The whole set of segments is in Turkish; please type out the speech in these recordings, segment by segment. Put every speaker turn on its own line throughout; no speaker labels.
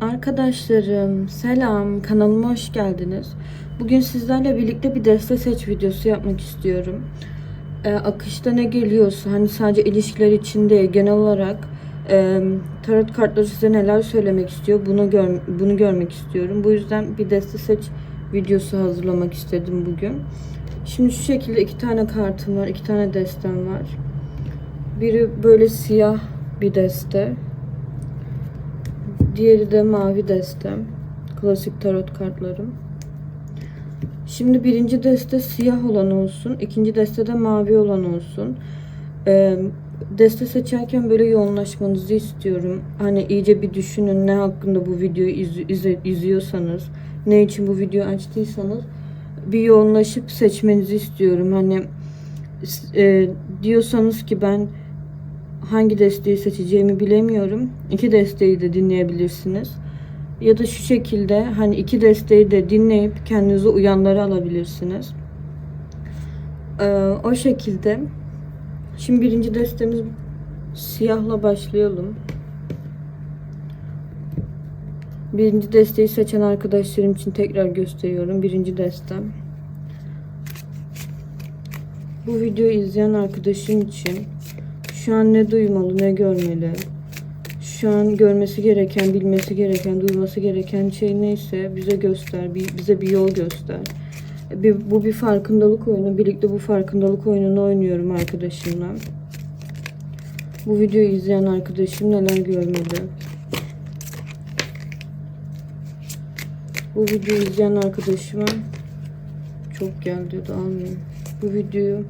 Arkadaşlarım selam kanalıma hoş geldiniz. Bugün sizlerle birlikte bir deste seç videosu yapmak istiyorum. Ee, akışta ne geliyorsa hani sadece ilişkiler için değil genel olarak e, tarot kartları size neler söylemek istiyor bunu gör, bunu görmek istiyorum. Bu yüzden bir deste seç videosu hazırlamak istedim bugün. Şimdi şu şekilde iki tane kartım var, iki tane destem var. Biri böyle siyah bir deste, Diğeri de mavi destem. Klasik tarot kartlarım. Şimdi birinci deste siyah olan olsun. ikinci deste de mavi olan olsun. Ee, deste seçerken böyle yoğunlaşmanızı istiyorum. Hani iyice bir düşünün ne hakkında bu videoyu iz, izle- izliyorsanız, ne için bu videoyu açtıysanız bir yoğunlaşıp seçmenizi istiyorum. Hani e, diyorsanız ki ben hangi desteği seçeceğimi bilemiyorum. İki desteği de dinleyebilirsiniz. Ya da şu şekilde hani iki desteği de dinleyip kendinize uyanları alabilirsiniz. Ee, o şekilde. Şimdi birinci destemiz siyahla başlayalım. Birinci desteği seçen arkadaşlarım için tekrar gösteriyorum. Birinci destem. Bu videoyu izleyen arkadaşım için şu an ne duymalı ne görmeli. Şu an görmesi gereken, bilmesi gereken, duyması gereken şey neyse bize göster, bize bir yol göster. Bir, bu bir farkındalık oyunu. Birlikte bu farkındalık oyununu oynuyorum arkadaşımla. Bu videoyu izleyen arkadaşım neler görmeli? Bu videoyu izleyen arkadaşıma çok geldi de almayayım. Bu videoyu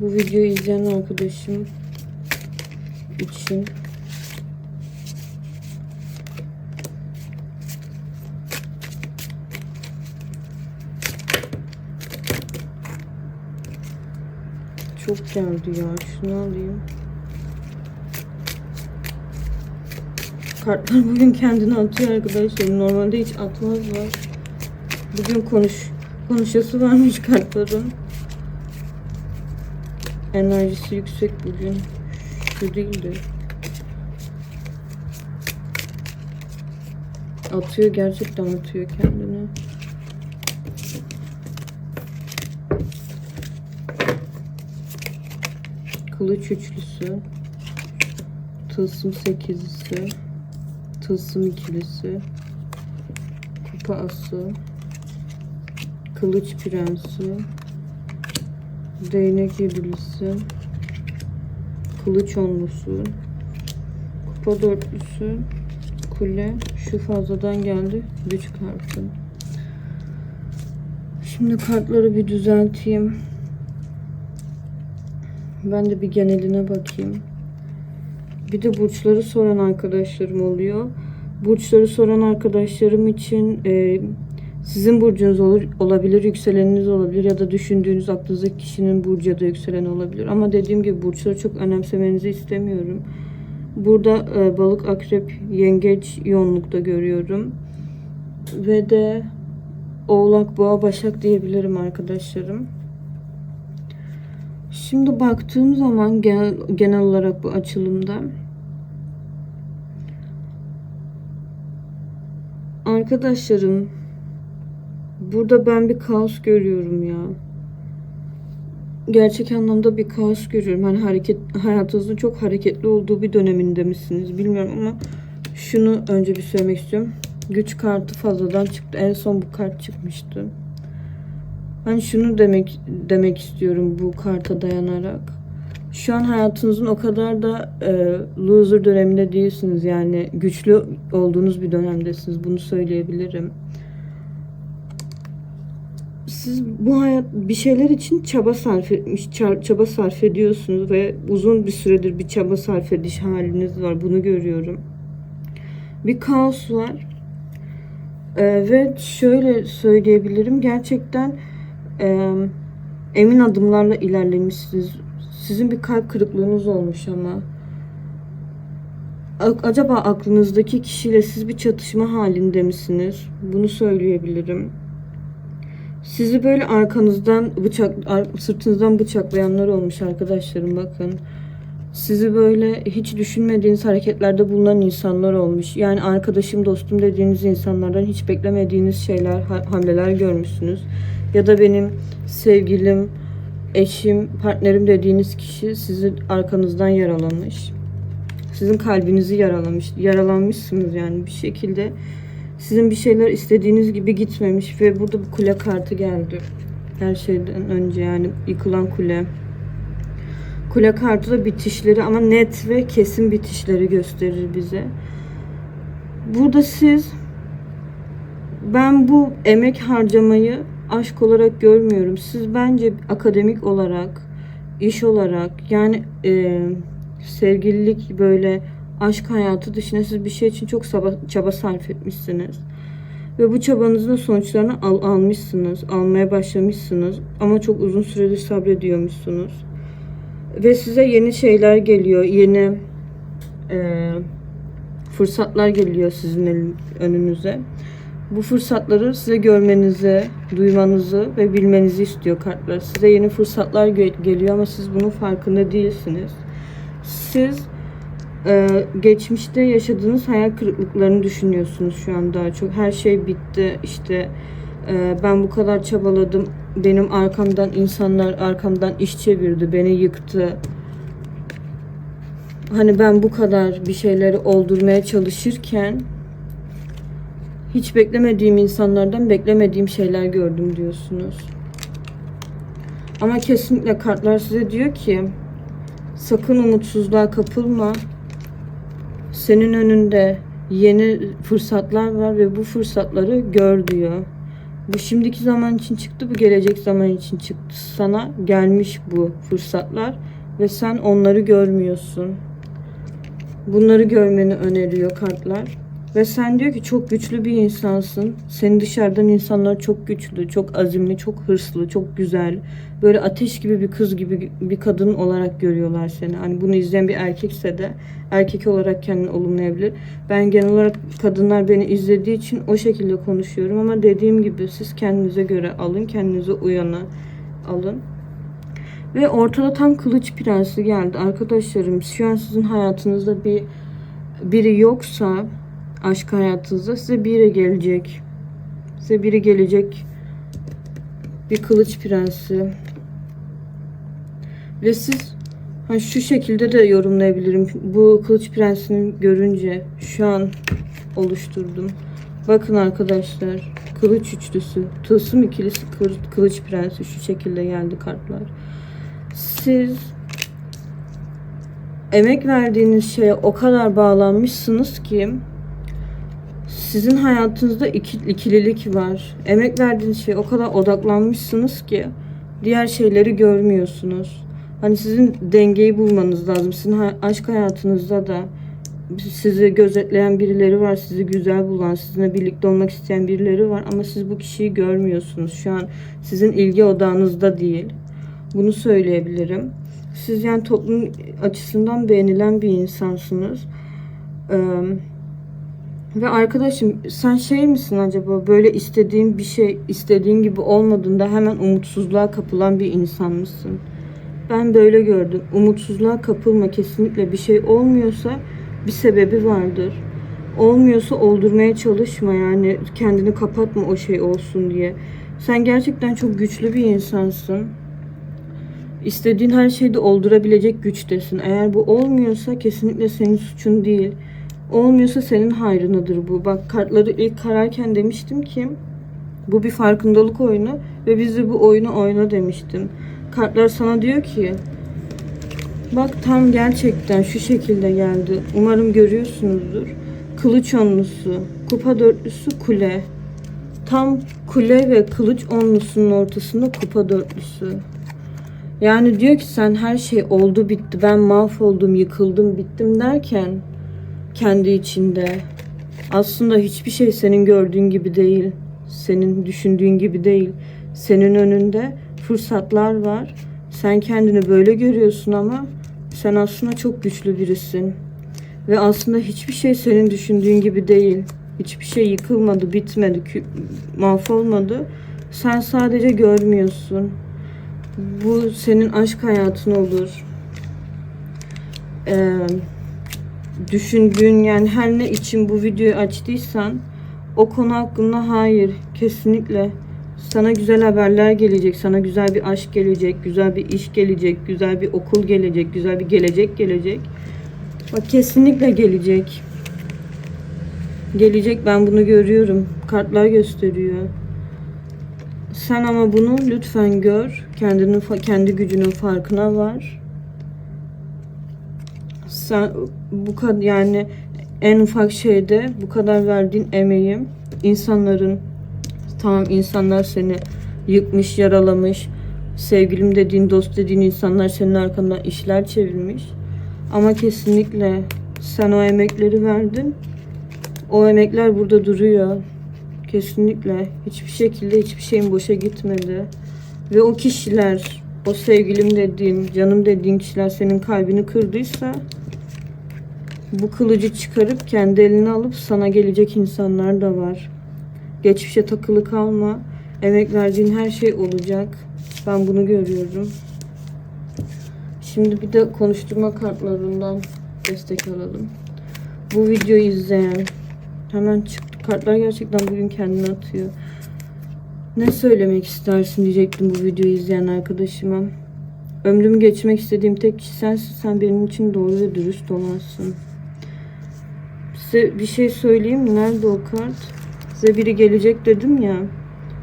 bu videoyu izleyen arkadaşım için çok geldi ya. Şunu alayım. Kartlar bugün kendini atıyor arkadaşlar. Normalde hiç atmazlar. Bugün konuş konuşası varmış kartların. Enerjisi yüksek bugün. Şu değildi. Atıyor gerçekten atıyor kendini. Kılıç üçlüsü. Tılsım sekizlisi. Tılsım ikilisi. Kupa ası. Kılıç prensi. Değnek yedilisi. Kılıç onlusu. Kupa dörtlüsü. Kule. Şu fazladan geldi. Güç kartı. Şimdi kartları bir düzelteyim. Ben de bir geneline bakayım. Bir de burçları soran arkadaşlarım oluyor. Burçları soran arkadaşlarım için e, sizin burcunuz olur, olabilir, yükseleniniz olabilir ya da düşündüğünüz aklınızdaki kişinin burcu ya da yükseleni olabilir. Ama dediğim gibi burçları çok önemsemenizi istemiyorum. Burada e, balık, akrep, yengeç yoğunlukta görüyorum. Ve de oğlak, boğa, başak diyebilirim arkadaşlarım. Şimdi baktığım zaman genel, genel olarak bu açılımda arkadaşlarım burada ben bir kaos görüyorum ya. Gerçek anlamda bir kaos görüyorum. Hani hareket hayatınızın çok hareketli olduğu bir döneminde misiniz bilmiyorum ama şunu önce bir söylemek istiyorum. Güç kartı fazladan çıktı. En son bu kart çıkmıştı. Hani şunu demek demek istiyorum bu karta dayanarak. Şu an hayatınızın o kadar da e, loser döneminde değilsiniz. Yani güçlü olduğunuz bir dönemdesiniz. Bunu söyleyebilirim. Siz bu hayat bir şeyler için çaba sarf etmiş, ça- çaba sarf ediyorsunuz ve uzun bir süredir bir çaba sarf ediş haliniz var. Bunu görüyorum. Bir kaos var. E, ve şöyle söyleyebilirim. Gerçekten e, emin adımlarla ilerlemişsiniz. Sizin bir kalp kırıklığınız olmuş ama. Acaba aklınızdaki kişiyle siz bir çatışma halinde misiniz? Bunu söyleyebilirim. Sizi böyle arkanızdan bıçak, sırtınızdan bıçaklayanlar olmuş arkadaşlarım bakın. sizi böyle hiç düşünmediğiniz hareketlerde bulunan insanlar olmuş. Yani arkadaşım, dostum dediğiniz insanlardan hiç beklemediğiniz şeyler, ha- hamleler görmüşsünüz. Ya da benim sevgilim, eşim, partnerim dediğiniz kişi sizi arkanızdan yaralamış. Sizin kalbinizi yaralamış, yaralanmışsınız yani bir şekilde. Sizin bir şeyler istediğiniz gibi gitmemiş ve burada bir kule kartı geldi. Her şeyden önce yani yıkılan kule. Kule kartı da bitişleri ama net ve kesin bitişleri gösterir bize. Burada siz ben bu emek harcamayı aşk olarak görmüyorum. Siz bence akademik olarak, iş olarak yani e, sevgililik böyle aşk hayatı dışında siz bir şey için çok çaba, sarf etmişsiniz. Ve bu çabanızın sonuçlarını al, almışsınız, almaya başlamışsınız ama çok uzun süredir sabrediyormuşsunuz. Ve size yeni şeyler geliyor, yeni e, fırsatlar geliyor sizin önünüze. Bu fırsatları size görmenizi, duymanızı ve bilmenizi istiyor kartlar. Size yeni fırsatlar geliyor ama siz bunun farkında değilsiniz. Siz e, geçmişte yaşadığınız hayal kırıklıklarını düşünüyorsunuz şu an daha çok. Her şey bitti. İşte e, ben bu kadar çabaladım. Benim arkamdan insanlar arkamdan iş çevirdi, beni yıktı. Hani ben bu kadar bir şeyleri oldurmaya çalışırken hiç beklemediğim insanlardan beklemediğim şeyler gördüm diyorsunuz. Ama kesinlikle kartlar size diyor ki sakın umutsuzluğa kapılma. Senin önünde yeni fırsatlar var ve bu fırsatları gör diyor. Bu şimdiki zaman için çıktı, bu gelecek zaman için çıktı. Sana gelmiş bu fırsatlar ve sen onları görmüyorsun. Bunları görmeni öneriyor kartlar. Ve sen diyor ki çok güçlü bir insansın. Seni dışarıdan insanlar çok güçlü, çok azimli, çok hırslı, çok güzel. Böyle ateş gibi bir kız gibi bir kadın olarak görüyorlar seni. Hani bunu izleyen bir erkekse de erkek olarak kendini olumlayabilir. Ben genel olarak kadınlar beni izlediği için o şekilde konuşuyorum ama dediğim gibi siz kendinize göre alın, kendinize uyanı alın. Ve ortada tam kılıç prensi geldi. Arkadaşlarım şu an sizin hayatınızda bir biri yoksa aşk hayatınızda size biri gelecek. Size biri gelecek. Bir kılıç prensi. Ve siz ha, şu şekilde de yorumlayabilirim. Bu kılıç prensini görünce şu an oluşturdum. Bakın arkadaşlar. Kılıç üçlüsü. Tılsım ikilisi kılıç prensi. Şu şekilde geldi kartlar. Siz emek verdiğiniz şeye o kadar bağlanmışsınız ki sizin hayatınızda iki, ikililik var. Emek verdiğiniz şeye o kadar odaklanmışsınız ki diğer şeyleri görmüyorsunuz. Hani sizin dengeyi bulmanız lazım. Sizin aşk hayatınızda da sizi gözetleyen birileri var, sizi güzel bulan, sizinle birlikte olmak isteyen birileri var ama siz bu kişiyi görmüyorsunuz. Şu an sizin ilgi odağınızda değil. Bunu söyleyebilirim. Siz yani toplum açısından beğenilen bir insansınız. Ee, ve arkadaşım sen şey misin acaba böyle istediğin bir şey istediğin gibi olmadığında hemen umutsuzluğa kapılan bir insan mısın? Ben böyle gördüm. Umutsuzluğa kapılma kesinlikle bir şey olmuyorsa bir sebebi vardır. Olmuyorsa oldurmaya çalışma yani kendini kapatma o şey olsun diye. Sen gerçekten çok güçlü bir insansın. İstediğin her şeyi de oldurabilecek güçtesin. Eğer bu olmuyorsa kesinlikle senin suçun değil. Olmuyorsa senin hayrınadır bu. Bak kartları ilk kararken demiştim ki bu bir farkındalık oyunu ve biz de bu oyunu oyna demiştim. Kartlar sana diyor ki bak tam gerçekten şu şekilde geldi. Umarım görüyorsunuzdur. Kılıç onlusu, kupa dörtlüsü kule. Tam kule ve kılıç onlusunun ortasında kupa dörtlüsü. Yani diyor ki sen her şey oldu bitti ben mahvoldum yıkıldım bittim derken kendi içinde aslında hiçbir şey senin gördüğün gibi değil. Senin düşündüğün gibi değil. Senin önünde fırsatlar var. Sen kendini böyle görüyorsun ama sen aslında çok güçlü birisin. Ve aslında hiçbir şey senin düşündüğün gibi değil. Hiçbir şey yıkılmadı, bitmedi, mahvolmadı. Sen sadece görmüyorsun. Bu senin aşk hayatın olur. e, düşündüğün yani her ne için bu videoyu açtıysan o konu hakkında hayır kesinlikle sana güzel haberler gelecek, sana güzel bir aşk gelecek, güzel bir iş gelecek, güzel bir okul gelecek, güzel bir gelecek gelecek. Bak kesinlikle gelecek. Gelecek ben bunu görüyorum. Kartlar gösteriyor. Sen ama bunu lütfen gör. Kendinin kendi gücünün farkına var. Sen bu kadar yani en ufak şeyde bu kadar verdiğin emeği insanların tamam insanlar seni yıkmış, yaralamış. Sevgilim dediğin, dost dediğin insanlar senin arkandan işler çevirmiş. Ama kesinlikle sen o emekleri verdin. O emekler burada duruyor. Kesinlikle hiçbir şekilde hiçbir şeyin boşa gitmedi. Ve o kişiler, o sevgilim dediğin, canım dediğin kişiler senin kalbini kırdıysa bu kılıcı çıkarıp kendi eline alıp sana gelecek insanlar da var. Geçmişe takılı kalma. Emek verdiğin her şey olacak. Ben bunu görüyorum. Şimdi bir de konuşturma kartlarından destek alalım. Bu videoyu izleyen hemen çıktı. Kartlar gerçekten bugün kendini atıyor. Ne söylemek istersin diyecektim bu videoyu izleyen arkadaşıma. Ömrümü geçmek istediğim tek kişi sensin. Sen benim için doğru ve dürüst olansın. Size bir şey söyleyeyim? Nerede o kart? Size biri gelecek dedim ya.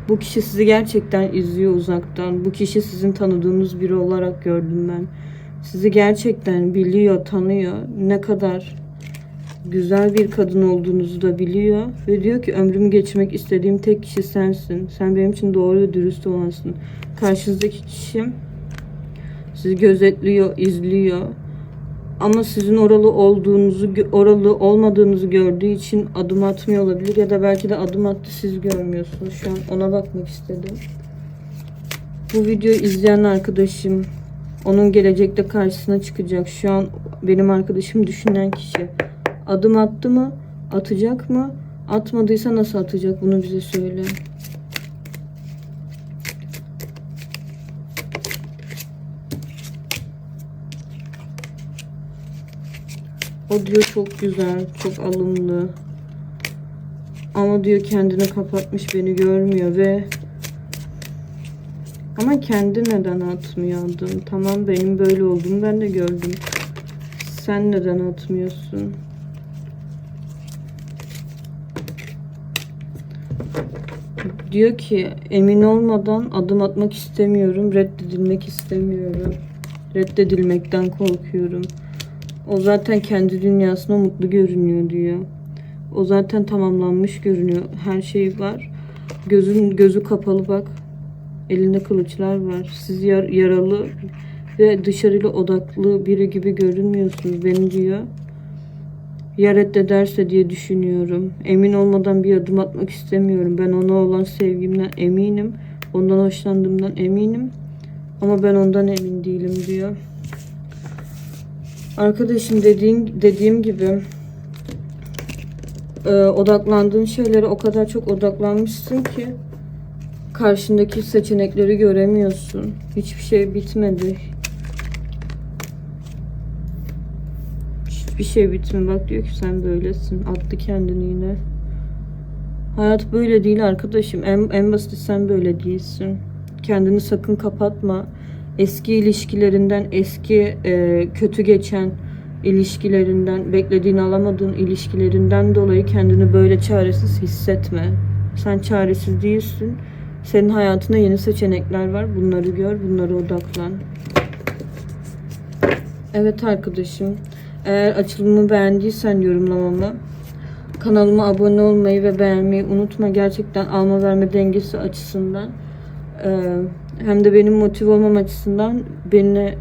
Bu kişi sizi gerçekten izliyor uzaktan. Bu kişi sizin tanıdığınız biri olarak gördüm ben. Sizi gerçekten biliyor, tanıyor. Ne kadar güzel bir kadın olduğunuzu da biliyor. Ve diyor ki ömrümü geçirmek istediğim tek kişi sensin. Sen benim için doğru ve dürüst olansın. Karşınızdaki kişi sizi gözetliyor, izliyor. Ama sizin oralı olduğunuzu, oralı olmadığınızı gördüğü için adım atmıyor olabilir ya da belki de adım attı siz görmüyorsunuz. Şu an ona bakmak istedim. Bu videoyu izleyen arkadaşım onun gelecekte karşısına çıkacak. Şu an benim arkadaşım düşünen kişi. Adım attı mı? Atacak mı? Atmadıysa nasıl atacak? Bunu bize söyle. O diyor çok güzel, çok alımlı. Ama diyor kendini kapatmış beni görmüyor ve ama kendi neden atmıyor? Tamam benim böyle olduğumu ben de gördüm. Sen neden atmıyorsun? Diyor ki emin olmadan adım atmak istemiyorum, reddedilmek istemiyorum. Reddedilmekten korkuyorum. O zaten kendi dünyasında mutlu görünüyor diyor. O zaten tamamlanmış görünüyor. Her şey var. Gözün gözü kapalı bak. Elinde kılıçlar var. Siz yar- yaralı ve dışarıyla odaklı biri gibi görünmüyorsunuz. Beni diyor. Ya reddederse diye düşünüyorum. Emin olmadan bir adım atmak istemiyorum. Ben ona olan sevgimden eminim. Ondan hoşlandığımdan eminim. Ama ben ondan emin değilim diyor. Arkadaşım dediğin, dediğim gibi e, odaklandığın şeylere o kadar çok odaklanmışsın ki karşındaki seçenekleri göremiyorsun. Hiçbir şey bitmedi. Hiçbir şey bitmedi. Bak diyor ki sen böylesin. Attı kendini yine. Hayat böyle değil arkadaşım. En, en basit sen böyle değilsin. Kendini sakın kapatma. Eski ilişkilerinden, eski e, kötü geçen ilişkilerinden, beklediğini alamadığın ilişkilerinden dolayı kendini böyle çaresiz hissetme. Sen çaresiz değilsin. Senin hayatında yeni seçenekler var. Bunları gör, bunlara odaklan. Evet arkadaşım. Eğer açılımı beğendiysen yorumlamamı kanalıma abone olmayı ve beğenmeyi unutma. Gerçekten alma verme dengesi açısından eee, hem de benim motive olmam açısından beni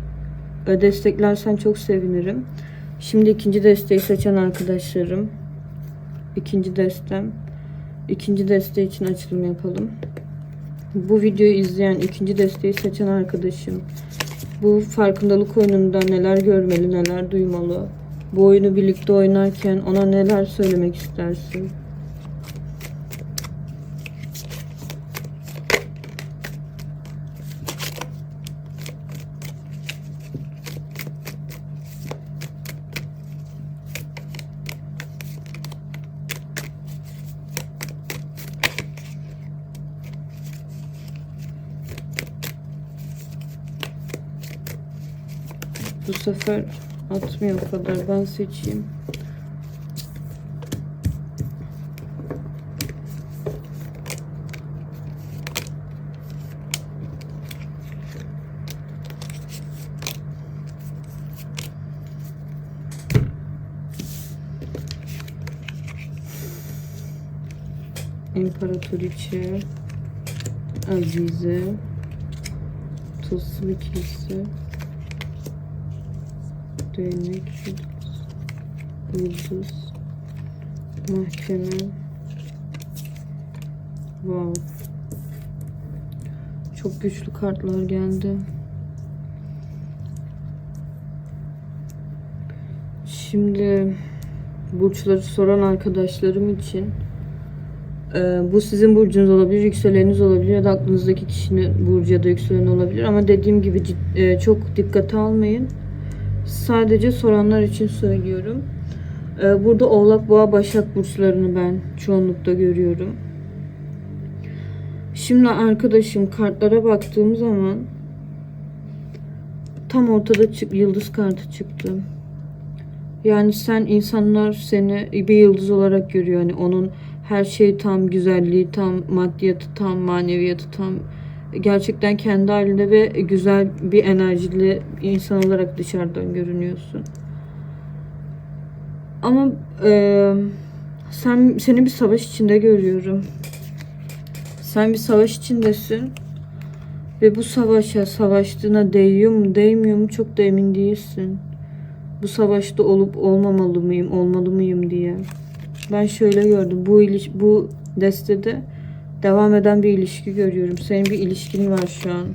desteklersen çok sevinirim. Şimdi ikinci desteği seçen arkadaşlarım. ikinci destem. ikinci desteği için açılım yapalım. Bu videoyu izleyen ikinci desteği seçen arkadaşım. Bu farkındalık oyununda neler görmeli, neler duymalı? Bu oyunu birlikte oynarken ona neler söylemek istersin? Bu sefer atmıyor o kadar. Ben seçeyim. İmparatoriçe Azize Tılsım ikilisi Değnek Yıldız Mahkeme Wow Çok güçlü kartlar geldi. Şimdi burçları soran arkadaşlarım için ee, bu sizin burcunuz olabilir, yükseleniniz olabilir ya da aklınızdaki kişinin burcu ya da yükseleni olabilir. Ama dediğim gibi e, çok dikkate almayın. Sadece soranlar için söylüyorum. Ee, burada Oğlak, Boğa, Başak burçlarını ben çoğunlukta görüyorum. Şimdi arkadaşım kartlara baktığım zaman tam ortada çık yıldız kartı çıktı. Yani sen insanlar seni bir yıldız olarak görüyor. Yani onun her şey tam, güzelliği tam, maddiyatı tam, maneviyatı tam. Gerçekten kendi halinde ve güzel bir enerjili insan olarak dışarıdan görünüyorsun. Ama e, sen seni bir savaş içinde görüyorum. Sen bir savaş içindesin. Ve bu savaşa, savaştığına değiyor mu, değmiyor mu çok da emin değilsin. Bu savaşta olup olmamalı mıyım, olmalı mıyım diye. Ben şöyle gördüm. Bu iliş bu destede devam eden bir ilişki görüyorum. Senin bir ilişkin var şu an.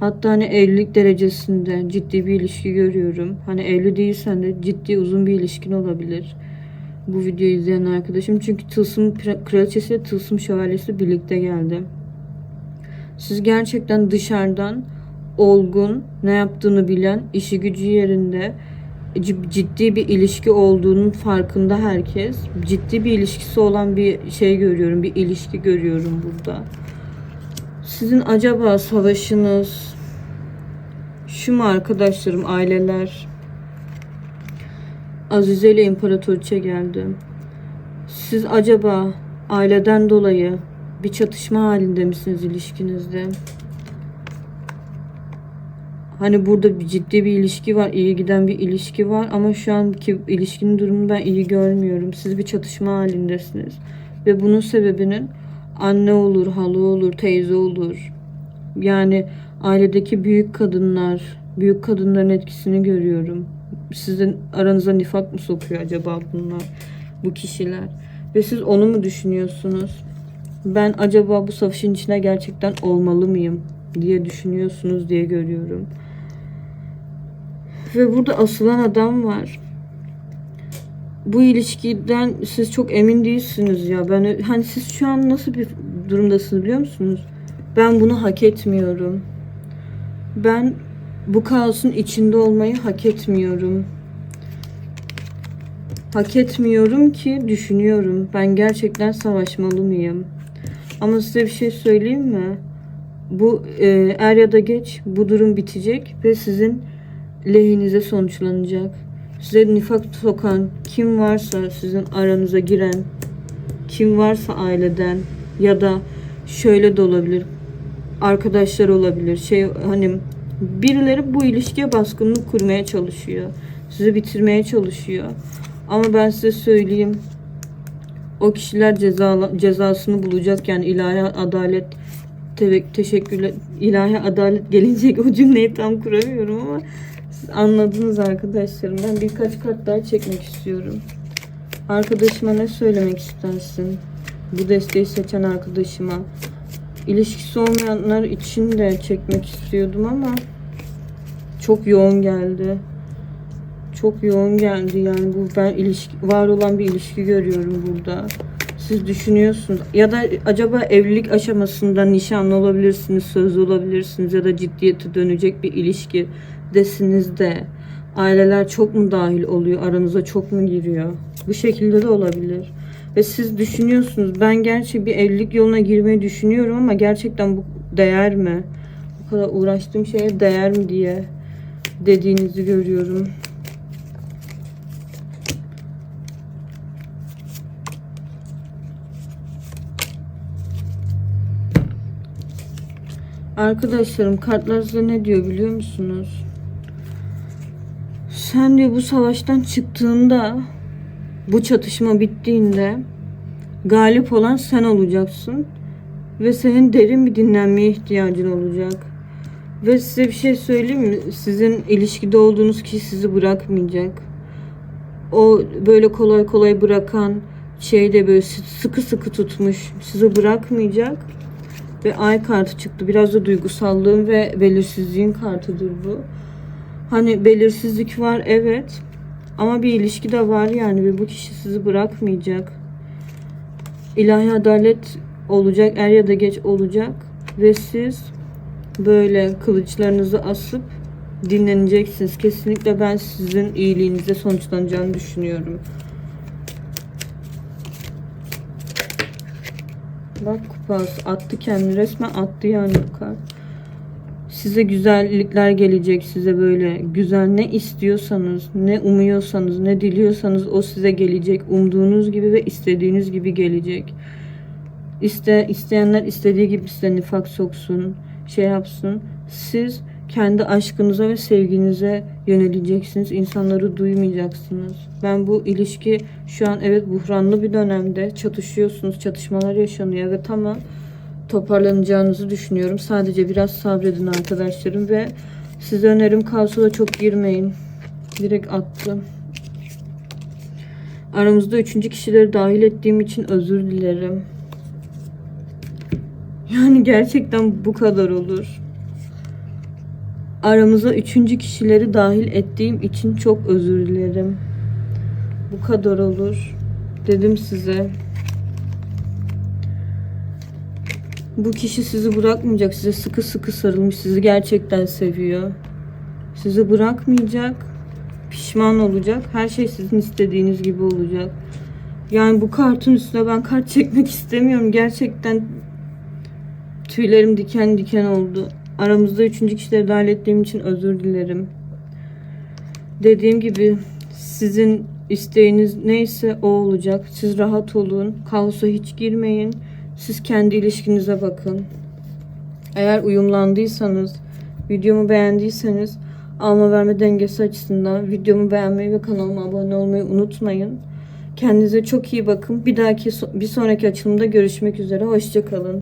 Hatta hani evlilik derecesinde ciddi bir ilişki görüyorum. Hani evli değilsen de ciddi uzun bir ilişkin olabilir. Bu videoyu izleyen arkadaşım. Çünkü Tılsım Kraliçesi ve Tılsım Şövalyesi birlikte geldi. Siz gerçekten dışarıdan olgun, ne yaptığını bilen, işi gücü yerinde, ciddi bir ilişki olduğunun farkında herkes. Ciddi bir ilişkisi olan bir şey görüyorum, bir ilişki görüyorum burada. Sizin acaba savaşınız şu mu arkadaşlarım, aileler? Azize ile İmparatoriçe geldi. Siz acaba aileden dolayı bir çatışma halinde misiniz ilişkinizde? Hani burada bir ciddi bir ilişki var, iyi giden bir ilişki var ama şu anki ilişkinin durumunu ben iyi görmüyorum. Siz bir çatışma halindesiniz. Ve bunun sebebinin anne olur, halı olur, teyze olur. Yani ailedeki büyük kadınlar, büyük kadınların etkisini görüyorum. Sizin aranıza nifak mı sokuyor acaba bunlar, bu kişiler? Ve siz onu mu düşünüyorsunuz? Ben acaba bu savaşın içine gerçekten olmalı mıyım diye düşünüyorsunuz diye görüyorum. Ve burada asılan adam var. Bu ilişkiden siz çok emin değilsiniz ya. Ben hani siz şu an nasıl bir durumdasınız biliyor musunuz? Ben bunu hak etmiyorum. Ben bu kaosun içinde olmayı hak etmiyorum. Hak etmiyorum ki düşünüyorum. Ben gerçekten savaşmalı mıyım? Ama size bir şey söyleyeyim mi? Bu e, er ya da geç bu durum bitecek ve sizin lehinize sonuçlanacak. Size nifak sokan kim varsa sizin aranıza giren kim varsa aileden ya da şöyle de olabilir arkadaşlar olabilir şey hani birileri bu ilişkiye baskınlık kurmaya çalışıyor. Sizi bitirmeye çalışıyor. Ama ben size söyleyeyim o kişiler ceza, cezasını bulacak yani ilahi adalet te- teşekkürler ilahi adalet gelecek o cümleyi tam kuramıyorum ama anladınız arkadaşlarım. Ben birkaç kart daha çekmek istiyorum. Arkadaşıma ne söylemek istersin? Bu desteği seçen arkadaşıma. İlişkisi olmayanlar için de çekmek istiyordum ama çok yoğun geldi. Çok yoğun geldi yani bu ben ilişki var olan bir ilişki görüyorum burada. Siz düşünüyorsunuz ya da acaba evlilik aşamasında nişanlı olabilirsiniz, sözlü olabilirsiniz ya da ciddiyete dönecek bir ilişki desiniz de aileler çok mu dahil oluyor, aranıza çok mu giriyor? Bu şekilde de olabilir. Ve siz düşünüyorsunuz ben gerçi bir evlilik yoluna girmeyi düşünüyorum ama gerçekten bu değer mi? Bu kadar uğraştığım şeye değer mi diye dediğinizi görüyorum. Arkadaşlarım kartlar size ne diyor biliyor musunuz? Sen diyor bu savaştan çıktığında bu çatışma bittiğinde galip olan sen olacaksın ve senin derin bir dinlenmeye ihtiyacın olacak. Ve size bir şey söyleyeyim mi? Sizin ilişkide olduğunuz kişi sizi bırakmayacak. O böyle kolay kolay bırakan şey de böyle sıkı sıkı tutmuş sizi bırakmayacak. Ve ay kartı çıktı. Biraz da duygusallığın ve belirsizliğin kartıdır bu. Hani belirsizlik var evet. Ama bir ilişki de var yani ve bu kişi sizi bırakmayacak. İlahi adalet olacak er ya da geç olacak ve siz böyle kılıçlarınızı asıp dinleneceksiniz. Kesinlikle ben sizin iyiliğinize sonuçlanacağını düşünüyorum. Bak kupas attı kendini resmen attı yani bu kart. Size güzellikler gelecek size böyle güzel ne istiyorsanız ne umuyorsanız ne diliyorsanız o size gelecek umduğunuz gibi ve istediğiniz gibi gelecek. İste, isteyenler istediği gibi size nifak soksun şey yapsın. Siz kendi aşkınıza ve sevginize yöneleceksiniz. İnsanları duymayacaksınız. Ben bu ilişki şu an evet buhranlı bir dönemde çatışıyorsunuz. Çatışmalar yaşanıyor ve tamam toparlanacağınızı düşünüyorum. Sadece biraz sabredin arkadaşlarım ve size önerim kaosa çok girmeyin. Direkt attım. Aramızda üçüncü kişileri dahil ettiğim için özür dilerim. Yani gerçekten bu kadar olur. Aramıza üçüncü kişileri dahil ettiğim için çok özür dilerim. Bu kadar olur. Dedim size. Bu kişi sizi bırakmayacak. Size sıkı sıkı sarılmış. Sizi gerçekten seviyor. Sizi bırakmayacak. Pişman olacak. Her şey sizin istediğiniz gibi olacak. Yani bu kartın üstüne ben kart çekmek istemiyorum. Gerçekten tüylerim diken diken oldu. Aramızda üçüncü kişileri dahil ettiğim için özür dilerim. Dediğim gibi sizin isteğiniz neyse o olacak. Siz rahat olun. Kaosa hiç girmeyin. Siz kendi ilişkinize bakın. Eğer uyumlandıysanız, videomu beğendiyseniz alma verme dengesi açısından videomu beğenmeyi ve kanalıma abone olmayı unutmayın. Kendinize çok iyi bakın. Bir dahaki bir sonraki açılımda görüşmek üzere. Hoşçakalın.